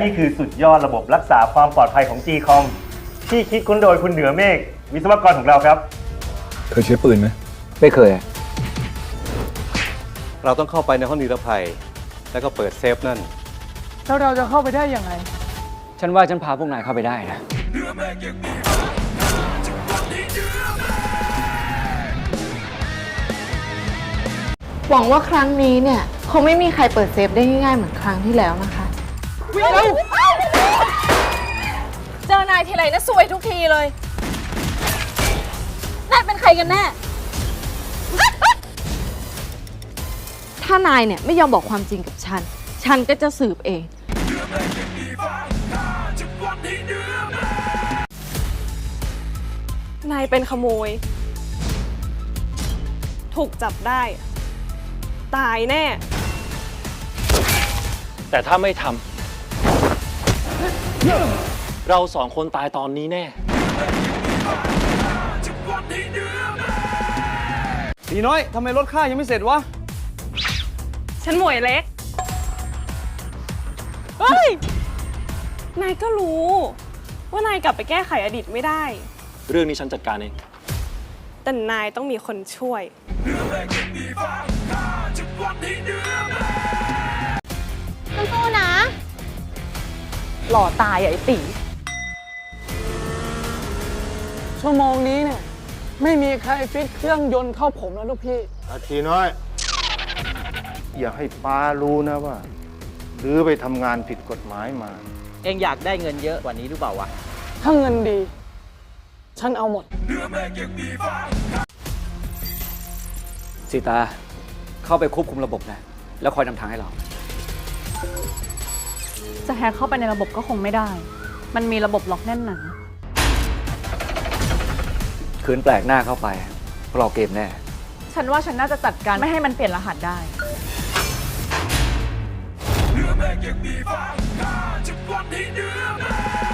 นี่คือสุดยอดระบบรักษาความปลอดภัยของ G-COM ที่คิดค้นโดยคุณเหนือเมฆวิศวกรของเราครับ เคยใช้ปืนไหมไม่เคยอะเราต้องเข้าไปในห้องนิรภัย แล้วก็เปิดเซฟนั่น แล้วเราจะเข้าไปได้ยังไง ฉันว่าฉันพาพวกนายเข้าไปได้นะ หวังว่าครั้งนี้เนี่ย คงไม่มีใครเปิดเซฟได้ง่ายๆเหมือนครั้งที่แล้วนะคะ เจอนายทีไรนะซวยทุกทีเลย นายเป็นใครกันแน่ ถ้านายเนี่ยไม่ยอมบอกความจริงกับฉัน ฉันก็จะสืบเอง นายเป็นขโมย ถูกจับได้ ตายแน่ แต่ถ้าไม่ทำ เราสองคนตายตอนนี้แน่สีน้อยทำไมรถข้ายังไม่เสร็จวะ ฉันหมวยเล็ก เฮ้ย นายก็รู้ ว่านายกลับไปแก้ไขอดีตไม่ได้ เรื่องนี้ฉันจัดการเอง แต่นายต้องมีคนช่วย หล่อตายอะไอ้ตีชั่วโมงนี้เนี่ย ไม่มีใครฟิตเครื่องยนต์เข้าผมแล้วลูกพี่ อาทีน้อย อย่าให้ป้ารู้นะว่าหรือไปทำงานผิดกฎหมายมา เองอยากได้เงินเยอะกว่านี้หรือเปล่าวะ ถ้าเงินดี ฉันเอาหมด สีตาเข้าไปควบคุมระบบนะ แล้วคอยนำทางให้เรา จะแฮกเข้าไปในระบบก็คงไม่ได้ มันมีระบบล็อกแน่นหนาคืนแปลกหน้าเข้าไปเราเกมแน่ ฉันว่าฉันน่าจะจัดการไม่ให้มันเปลี่ยนรหัสได้ เนื้อแม่ยังมีฟ้าจะปล้นให้เนื้อแม่